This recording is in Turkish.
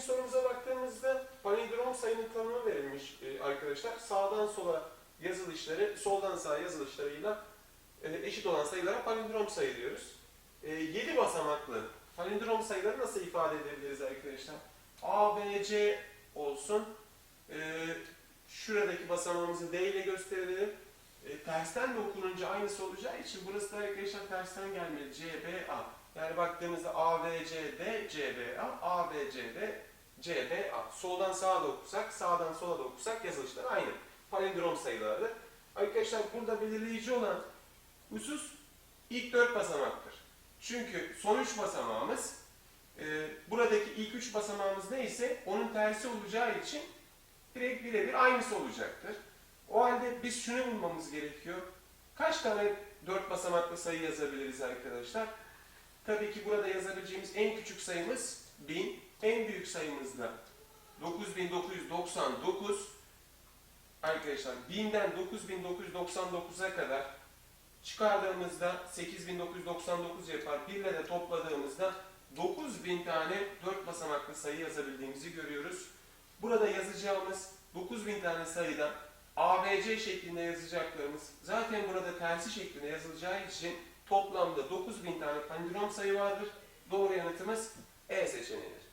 ikinci sorumuza baktığımızda palindrom sayının tanımı verilmiş e, arkadaşlar. Sağdan sola yazılışları, soldan sağa yazılışlarıyla e, eşit olan sayılara palindrom sayı diyoruz. 7 basamaklı palindrom sayıları nasıl ifade edebiliriz arkadaşlar? A, B, C olsun. E, şuradaki basamağımızı D ile gösterelim. E, tersten de okununca aynısı olacağı için burası da arkadaşlar tersten gelmeli. C, B, A. Yani baktığımızda A, B, C, D, C, B, A, A, B, C, D, C, B, A. Soldan sağa da okusak, sağdan sola da okusak yazılışlar aynı. Palindrom sayılarıdır. Arkadaşlar burada belirleyici olan husus ilk dört basamaktır. Çünkü son üç basamağımız, e, buradaki ilk üç basamağımız neyse onun tersi olacağı için direkt birebir aynısı olacaktır. O halde biz şunu bulmamız gerekiyor. Kaç tane dört basamaklı sayı yazabiliriz arkadaşlar? Tabii ki burada yazabileceğimiz en küçük sayımız 1000, en büyük sayımız da 9999. Arkadaşlar 1000'den 9999'a kadar çıkardığımızda 8999 yapar. 1 ile de topladığımızda 9000 tane 4 basamaklı sayı yazabildiğimizi görüyoruz. Burada yazacağımız 9000 tane sayıdan ABC şeklinde yazacaklarımız zaten burada tersi şeklinde yazılacağı için toplamda 9000 tane palindrom sayı vardır. Doğru yanıtımız E seçeneğidir.